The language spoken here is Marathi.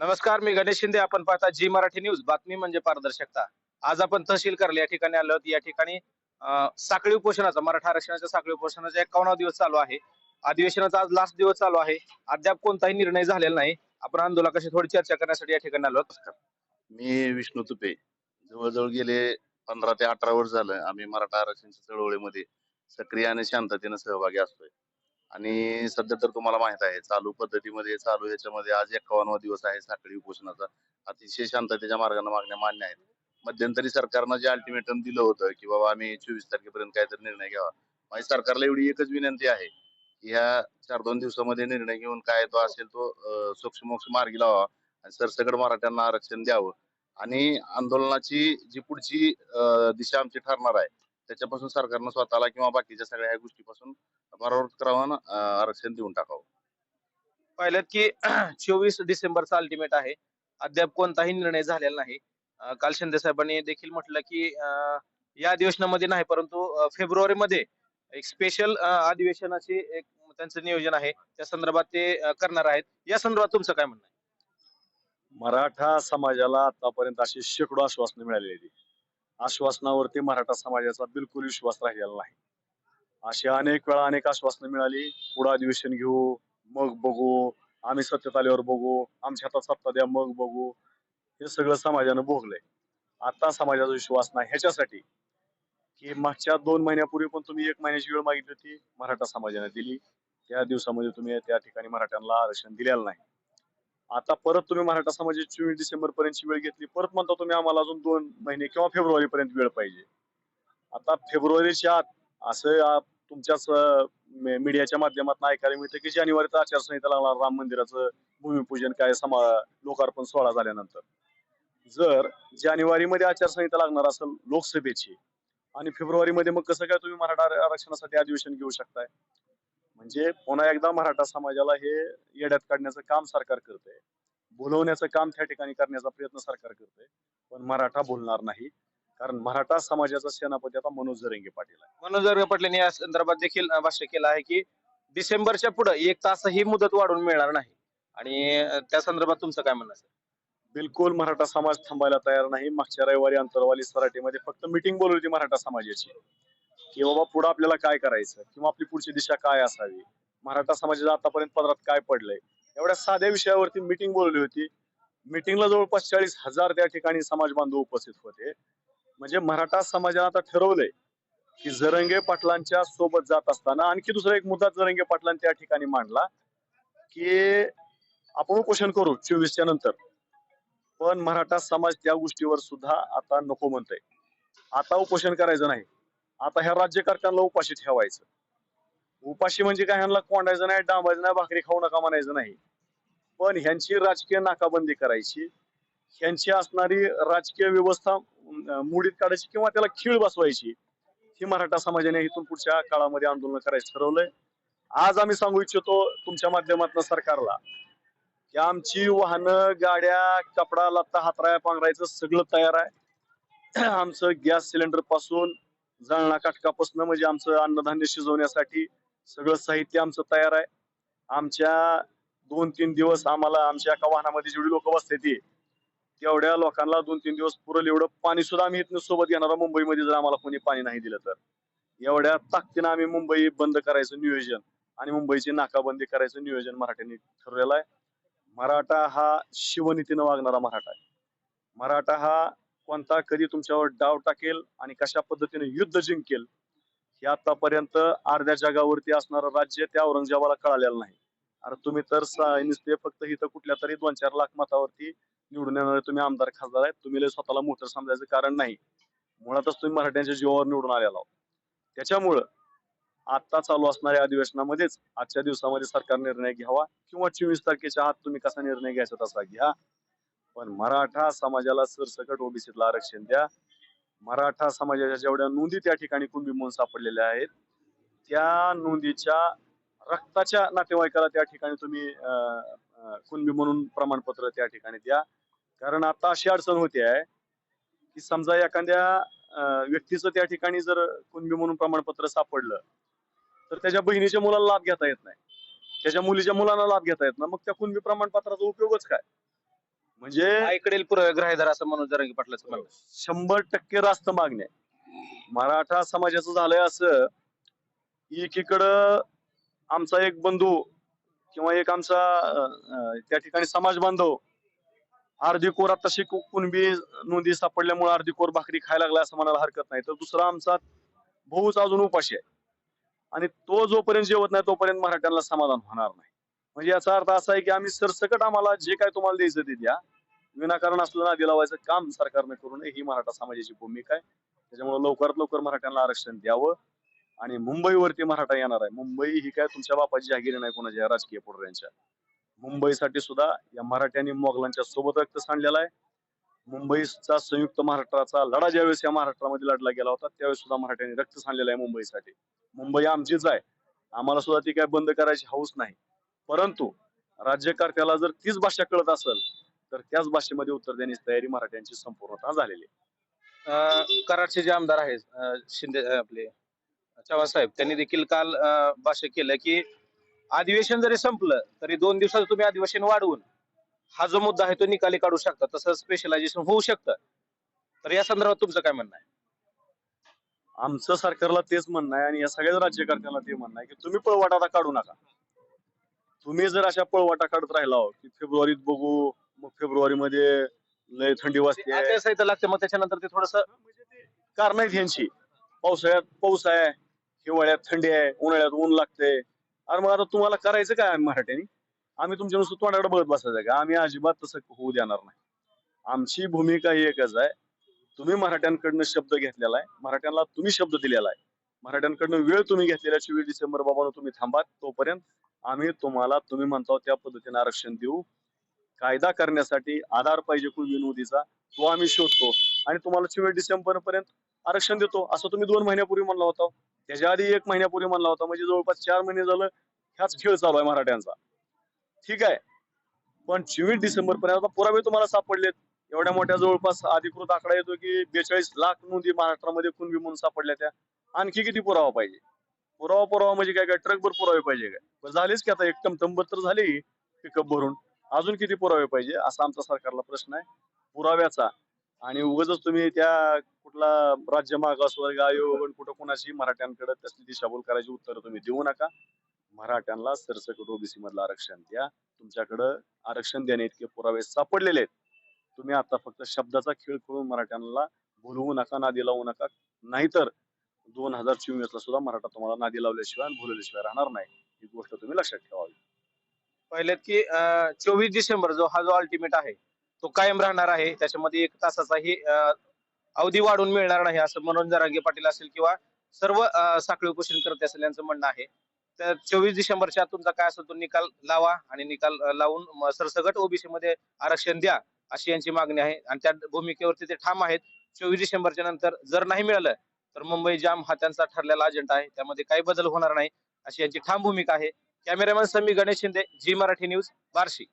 नमस्कार मी गणेश शिंदे. आपण पाहता जी मराठी न्यूज. बातमी म्हणजे पारदर्शकता. आज आपण तहसील करले या ठिकाणी आलो या ठिकाणी साखळी उपोषणाचा मराठा आरक्षणाच्या साखळी उपोषणाचा एकावन्न दिवस चालू आहे. अधिवेशनाचा आज लास्ट दिवस चालू आहे. अद्याप कोणताही निर्णय झालेला नाही. आपण आंदोलकाशी थोडी चर्चा करण्यासाठी या ठिकाणी आलो आहोत. मी विष्णू तुपे. जवळजवळ गेले पंधरा ते अठरा वर्ष झालं. आम्ही मराठा आरक्षणच्या चळवळीमध्ये सक्रिय आणि शांततेने सहभागी असतोय. आणि सध्या तर तुम्हाला माहीत आहे चालू पद्धतीमध्ये चालू याच्यामध्ये आज एकावन्न दिवस आहे साखळी उपोषणाचा. अतिशय शांततेच्या मार्गाने मागण्या मान्य आहेत. मध्यंतरी सरकारनं जे अल्टिमेटम दिलं होतं की बाबा आम्ही चोवीस तारखेपर्यंत काहीतरी निर्णय घ्यावा. माझी सरकारला एवढी एकच विनंती आहे की ह्या चार दोन दिवसामध्ये निर्णय घेऊन काय तो असेल तो अं, सोक्षमोक्ष मार्गी लावा आणि सरसकट मराठ्यांना आरक्षण द्यावं. आणि आंदोलनाची जी पुढची दिशा आमची ठरणार आहे त्याच्यापासून सरकारनं स्वतःला किंवा बाकीच्या सगळ्या ह्या गोष्टीपासून परावृत्त करावं आरक्षण देऊन टाकावं. पाहिलं की चोवीस डिसेंबरचा अल्टिमेट आहे. अद्याप कोणताही निर्णय झालेला नाही. काल शिंदे साहेबांनी देखील म्हटलं की अं, या अधिवेशनामध्ये नाही परंतु फेब्रुवारीमध्ये एक स्पेशल अधिवेशनाचे एक त्यांचं नियोजन आहे. त्या संदर्भात ते करणार आहेत. या संदर्भात तुमचं काय म्हणणं आहे? मराठा समाजाला आतापर्यंत अशी शेकडो आश्वासनं मिळालेली. आश्वासनावरती मराठा समाजाचा बिलकुल विश्वास राहिलेला नाही. अशी अनेक वेळा अनेक आश्वासनं मिळाली पुढं अधिवेशन घेऊ मग बघू आम्ही सत्तेत आल्यावर बघू आमच्या हातात सत्ता द्या मग बघू. हे सगळं समाजानं भोगलंय. आता समाजाचा विश्वास नाही. ह्याच्यासाठी की मागच्या दोन महिन्यापूर्वी पण तुम्ही एक महिन्याची वेळ मागितली होती मराठा समाजाने दिली. त्या दिवसामध्ये तुम्ही त्या ठिकाणी मराठ्यांना आरक्षण दिलेलं नाही. आता परत तुम्ही मराठा समाजाची चोवीस डिसेंबर पर्यंतची वेळ घेतली परत म्हणता तुम्ही आम्हाला अजून दोन महिने किंवा फेब्रुवारी पर्यंत वेळ पाहिजे. आता फेब्रुवारीच्या आत असं तुमच्याच मीडियाच्या माध्यमातून ऐकायला मिळतं की जानेवारीत आचारसंहिता लागणार राम मंदिराचं भूमिपूजन काय समा लोकार्पण सोहळा झाल्यानंतर. जर जानेवारीमध्ये आचारसंहिता लागणार असेल लोकसभेची आणि फेब्रुवारीमध्ये मग कसं काय तुम्ही मराठा आरक्षणासाठी अधिवेशन घेऊ शकताय? म्हणजे पुन्हा एकदा मराठा समाजाला हे येड्यात काढण्याचं काम सरकार करतंय. बोलवण्याचं काम त्या ठिकाणी करण्याचा प्रयत्न सरकार करतंय. पण मराठा बोलणार नाही. कारण मराठा समाजाचा सेनापती आता मनोज जरेंगे पाटील आहे. मनोज जरगे पाटलांनी या संदर्भात देखील भाष्य केलं आहे की डिसेंबरच्या पुढे एक तास ही मुदत वाढून मिळणार नाही. आणि त्या संदर्भात तुमचं काय म्हणणं आहे बिलकुल मराठा समाज थांबायला तयार नाही. मागच्या रविवारी अंतरवाली सराटीमध्ये फक्त मिटिंग बोलवली होती मराठा समाजाची. की बाबा पुढे आपल्याला काय करायचं? किंवा आपली पुढची दिशा काय असावी? मराठा समाजाच्या आतापर्यंत पदरात काय पडलंय? एवढ्या साध्या विषयावरती मीटिंग बोलवली होती. मिटिंगला जवळपास चाळीस हजार त्या ठिकाणी समाज बांधव उपस्थित होते. म्हणजे मराठा समाजाने आता ठरवलंय की जरंगे पाटलांच्या सोबत जात असताना आणखी दुसरा एक मुद्दा जरंगे पाटलांनी त्या ठिकाणी मांडला की आपण उपोषण करू चोवीसच्या नंतर. पण मराठा समाज त्या गोष्टीवर सुद्धा आता नको म्हणतोय. आता उपोषण करायचं नाही. आता ह्या राज्यकर्त्यांना उपाशी ठेवायचं. उपाशी म्हणजे काय? ह्यांना कोंडायचं नाही डांबायचं नाही भाकरी खाऊ नका म्हणायचं नाही. पण ह्यांची राजकीय नाकाबंदी करायची. ह्यांची असणारी राजकीय व्यवस्था मुडीत काढायची किंवा त्याला खीळ बसवायची ही मराठा समाजाने इथून पुढच्या काळामध्ये आंदोलन करायचं ठरवलंय. आज आम्ही सांगू इच्छितो तुमच्या माध्यमातून सरकारला की आमची वाहनं गाड्या कपडा लत्ता हातराया पांघरायचं सगळं तयार आहे. आमचं गॅस सिलेंडरपासून जळणा काटकापासून म्हणजे आमचं अन्नधान्य शिजवण्यासाठी सगळं साहित्य आमचं तयार आहे. आमच्या दोन तीन दिवस आम्हाला आमच्या एका वाहनामध्ये जेवढी लोक बसते ती तेवढ्या लोकांना दोन तीन दिवस पुरेल एवढं पाणी सुद्धा आम्ही इथनं सोबत घेणार मुंबईमध्ये जर आम्हाला कोणी पाणी नाही दिलं तर. एवढ्या ताकदीनं आम्ही मुंबई बंद करायचं नियोजन आणि मुंबईची नाकाबंदी करायचं नियोजन मराठ्यांनी ठरवलेलं आहे. मराठा हा शिवनीतीनं वागणारा मराठा आहे. मराठा हा कोणता कधी तुमच्यावर डाव टाकेल आणि कशा पद्धतीने युद्ध जिंकेल हे आतापर्यंत अर्ध्या जगावरती असणारं राज्य त्या औरंगजेबाला कळालेलं नाही. अरे तुम्ही तर नुसते फक्त इथं कुठल्या तरी दोन चार लाख मतावरती निवडून येणारे तुम्ही आमदार खासदार आहेत. तुम्ही स्वतःला मोठं समजायचं कारण नाही. मुळातच तुम्ही मराठ्यांच्या जीवावर निवडून आलेला आहोत. त्याच्यामुळं आता चालू असणाऱ्या अधिवेशनामध्येच आजच्या दिवसामध्ये सरकार निर्णय घ्यावा किंवा चोवीस तारखेच्या आत तुम्ही कसा निर्णय घ्यायचा तसा घ्या. पण मराठा समाजाला सरसकट ओबीसीतला आरक्षण द्या. मराठा समाजाच्या जेवढ्या नोंदी त्या ठिकाणी कुणबी म्हणून सापडलेल्या आहेत त्या नोंदीच्या रक्ताच्या नातेवाईकाला त्या ठिकाणी तुम्ही अं, कुणबी म्हणून प्रमाणपत्र त्या ठिकाणी द्या. कारण आता अशी अडचण होते आहे की समजा एखाद्या व्यक्तीचं त्या ठिकाणी जर कुणबी म्हणून प्रमाणपत्र सापडलं तर त्याच्या बहिणीच्या मुलाला लाभ घेता येत नाही. त्याच्या मुलीच्या मुलांना लाभ घेता येत नाही. मग त्या कुणबी प्रमाणपत्राचा उपयोगच काय? म्हणजे ऐकडेल पूर्वग्राही धरा असं मनोज जरांगे पाटलाचं म्हणणं. आहे. शंभर टक्के रास्त मागणी आहे. मराठा समाजाचं झालंय असं एकीकडं आमचा एक बंधू किंवा एक आमचा अं, अं, त्या ठिकाणी समाज बांधव अर्धी कोर तशी कुणबी नोंदी सापडल्यामुळे अर्धी कोर भाकरी खायला लागला असं म्हणायला हरकत नाही. तर दुसरा आमचा भाऊच अजून उपाशी आहे. आणि तो जोपर्यंत जेवत नाही तोपर्यंत मराठ्यांना समाधान होणार नाही. म्हणजे याचा अर्थ असा आहे की आम्ही सरसकट आम्हाला जे काय तुम्हाला द्यायचं ते द्या. विनाकारण असलं ना दिलावायचं काम सरकारने करू नये. ही मराठा समाजाची भूमिका आहे. त्याच्यामुळे लवकरात लवकर मराठ्यांना आरक्षण द्यावं आणि मुंबईवरती मराठा येणार आहे. मुंबई ही काय तुमच्या बापाची जागिरी नाही कोणाच्या राजकीय पुढऱ्यांच्या. मुंबईसाठी सुद्धा या मराठ्यांनी मोगलांच्या सोबत रक्त सांडलेला आहे. मुंबईचा संयुक्त महाराष्ट्राचा लढा ज्यावेळेस या महाराष्ट्रामध्ये लढला गेला होता त्यावेळेस सुद्धा मराठ्यांनी रक्त सांडलेलं आहे मुंबईसाठी. मुंबई आमचीच आहे. आम्हाला सुद्धा ती काय बंद करायची हौस नाही. परंतु राज्यकर्त्याला जर तीच भाषा कळत असेल तर त्याच भाषेमध्ये उत्तर देण्याची तयारी मराठ्यांची संपूर्णतः झालेली आहे. कराडचे जे आमदार आहेत शिंदे आपले चव्हाण साहेब त्यांनी देखील काल भाष्य केलं की अधिवेशन जरी संपलं तरी दोन दिवसात तुम्ही अधिवेशन वाढवून हा जो मुद्दा आहे तो निकाली काढू शकता तसं स्पेशलायझेशन होऊ शकतं. तर या संदर्भात तुमचं काय म्हणणं आहे? आमचं सरकारला तेच म्हणणं आहे आणि या सगळ्याच राज्यकर्त्यांना ते म्हणणं आहे की तुम्ही पळवाट आता काढू नका. तुम्ही जर अशा पळवाटा काढत राहिला हो, की फेब्रुवारीत बघू मग फेब्रुवारी मध्ये लय थंडी वाजते. आचारसंहिता लागते मग त्याच्यानंतर ते थोडस कारण आहेत ह्यांची. पावसाळ्यात पाऊस आहे हिवाळ्यात थंडी आहे उन्हाळ्यात ऊन लागते. अरे मग आता तुम्हाला करायचं काय आम्ही मराठ्यांनी? आम्ही तुमच्या नुसतं तोंडाकडे बघत बसायचं का? आम्ही अजिबात तसं होऊ देणार नाही. आमची भूमिका ही एकच आहे. तुम्ही मराठ्यांकडनं शब्द घेतलेला आहे. मराठ्यांना तुम्ही शब्द दिलेला आहे. मराठ्यांकडनं वेळ तुम्ही घेतलेला चोवीस डिसेंबर बाबांनो तुम्ही थांबा तोपर्यंत आम्ही तुम्हाला तुम्ही म्हणता त्या पद्धतीने आरक्षण देऊ. कायदा करण्यासाठी आधार पाहिजे कुणबी विनोदीचा तो आम्ही शोधतो. आणि तुम्हाला चोवीस डिसेंबर पर्यंत आरक्षण देतो. असं तुम्ही दोन महिन्यापूर्वी म्हणला होता. त्याच्या आधी एक महिन्यापूर्वी म्हणला होता. म्हणजे जवळपास चार महिने झालं ह्याच खेळ चालू आहे मराठ्यांचा. ठीक आहे? पण चोवीस डिसेंबर पर्यंत पुरावे तुम्हाला सापडलेत. एवढ्या मोठ्या जवळपास अधिकृत आकडा येतो की बेचाळीस लाख नोंदी महाराष्ट्रामध्ये कुणबी म्हणून सापडल्या त्या. आणखी किती पुरावा पाहिजे? पुरावा पुरावा म्हणजे काय काय? ट्रकभर पुरावे पाहिजे काय? झालेच की आता एक टमटम तर झाली पिकअप भरून. अजून किती पुरावे पाहिजे? असा आमचा सरकारला प्रश्न आहे. पुराव्याचा. आणि उगाच तुम्ही त्या कुठला राज्य मागासवर्ग आयोग आणि कुठं कुणाची मराठ्यांकडे त्याची दिशाभूल करायची उत्तर तुम्ही देऊ नका. मराठ्यांना सरसकट ओबीसी मधलं आरक्षण द्या. तुमच्याकडं आरक्षण देण्या इतके पुरावे सापडलेले आहेत. तुम्ही आता फक्त शब्दाचा खेळ करून मराठ्यांना भुलवू नका ना दिलावू नका. नाहीतर दोन हजार चोवीस ला सुद्धा मराठा तुम्हाला नादी लावल्याशिवाय आणि भुलवल्याशिवाय राहणार नाही. ही गोष्ट तुम्ही लक्षात ठेवावी. पहिल्यात की चोवीस डिसेंबर जो हा जो अल्टिमेट आहे तो कायम राहणार आहे. त्याच्यामध्ये एक तासाचाही अवधी वाढून मिळणार नाही असं मनोज जरांगे पाटील असेल किंवा सर्व साखळी उपोषण करते असेल यांचं म्हणणं आहे. तर चोवीस डिसेंबरच्या तुमचा काय असेल तो निकाल लावा आणि निकाल लावून सरसगट ओबीसी मध्ये आरक्षण द्या अशी यांची मागणी आहे. आणि त्या भूमिकेवरती ते ठाम आहेत. चोवीस डिसेंबरच्या नंतर जर नाही मिळालं तर मुंबई जाम हा त्यांचा ठरलेला अजेंडा आहे. त्यामध्ये काही बदल होणार नाही. अशी यांची ठाम भूमिका आहे. Cameraman Sami Ganesh Shinde G Marathi news Barshi.